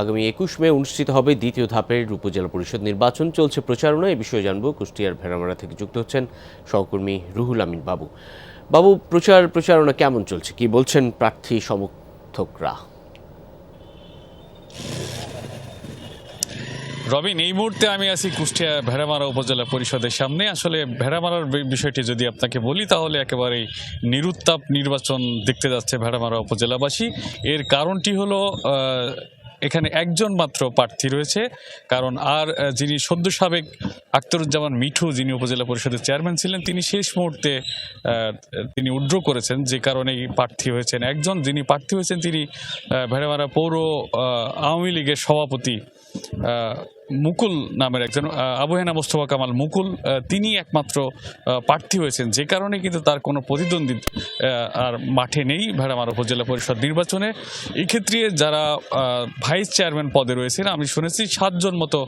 আগামী একুশ মে অনুষ্ঠিত হবে দ্বিতীয় ধাপের উপজেলা পরিষদ নির্বাচন। চলছে প্রচারণা এই বিষয়ে জানব কুষ্টিয়ার ভেড়ামারা থেকে যুক্ত হচ্ছেন সহকর্মী রুহুল আমিন বাবু। বাবু, প্রচার প্রচারণা কেমন চলছে? কি বলছেন প্রার্থী সমর্থকরা? রবিন এই মুহূর্তে আমি আছি কুষ্টিয়া ভেড়ামারা উপজেলা পরিষদের সামনে। আসলে ভেড়ামারার বিষয়টি যদি আপনাকে বলি, তাহলে একেবারেই নিরুত্তাপ নির্বাচন দেখতে যাচ্ছে ভেড়ামারা উপজেলাবাসী। এর কারণটি হলো এখানে একজন মাত্র প্রার্থী রয়েছে, কারণ আর যিনি সদ্য সাবেক আক্তরুজ্জামান মিঠু, যিনি উপজেলা পরিষদের চেয়ারম্যান ছিলেন, তিনি শেষ মুহূর্তে তিনি উড্র করেছেন, যে কারণে প্রার্থী হয়েছেন। একজন যিনি প্রার্থী হয়েছেন, তিনি ভেড়ামারা পৌর আওয়ামী লীগের সভাপতি মুকুল নামের একজন আহ, আবু হেনা মোস্তফা কামাল মুকুল তিনি একমাত্র প্রার্থী হয়েছেন। যে কারণে কিন্তু তার কোনো প্রতিদ্বন্দ্বী আর মাঠে নেই ভেড়ামার উপজেলা পরিষদ নির্বাচনে। এক্ষেত্রে যারা ভাইস চেয়ারম্যান পদে রয়েছেন আমি শুনেছি সাতজন মতো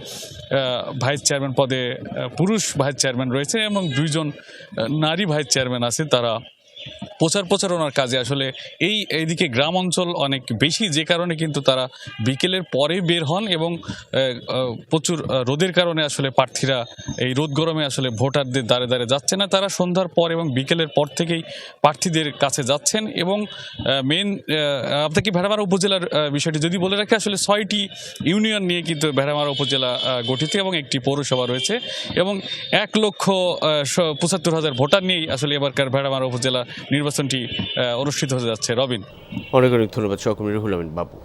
ভাইস চেয়ারম্যান পদে পুরুষ ভাইস চেয়ারম্যান রয়েছে এবং দুইজন নারী ভাইস চেয়ারম্যান আছে তারা। প্রচার প্রচারণার কাজে। আসলে এই, এইদিকে গ্রাম অঞ্চল অনেক বেশি, যে কারণে কিন্তু তারা বিকেলের পরে বের হন এবং প্রচুর রোদের কারণে আসলে প্রার্থীরা এই রোদ গরমে আসলে ভোটারদের দ্বারে দ্বারে যাচ্ছে না। তারা সন্ধ্যার পর এবং বিকেলের পর থেকেই প্রার্থীদের কাছে যাচ্ছেন এবং মেন আপনাকে ভেড়ামারা উপজেলার বিষয়টি যদি বলে রাখি, আসলে ছয়টি ইউনিয়ন নিয়ে কিন্তু ভেড়ামারা উপজেলা গঠিত এবং একটি পৌরসভা রয়েছে এবং এক লক্ষ পঁচাত্তর হাজার ভোটার নিয়েই আসলে এবারকার ভেড়ামারা উপজেলা নির্বাচনটি অনুষ্ঠিত হতে যাচ্ছে। রবিন। অনেক অনেক ধন্যবাদ সহকর্মী রুহুল আমিন বাবু।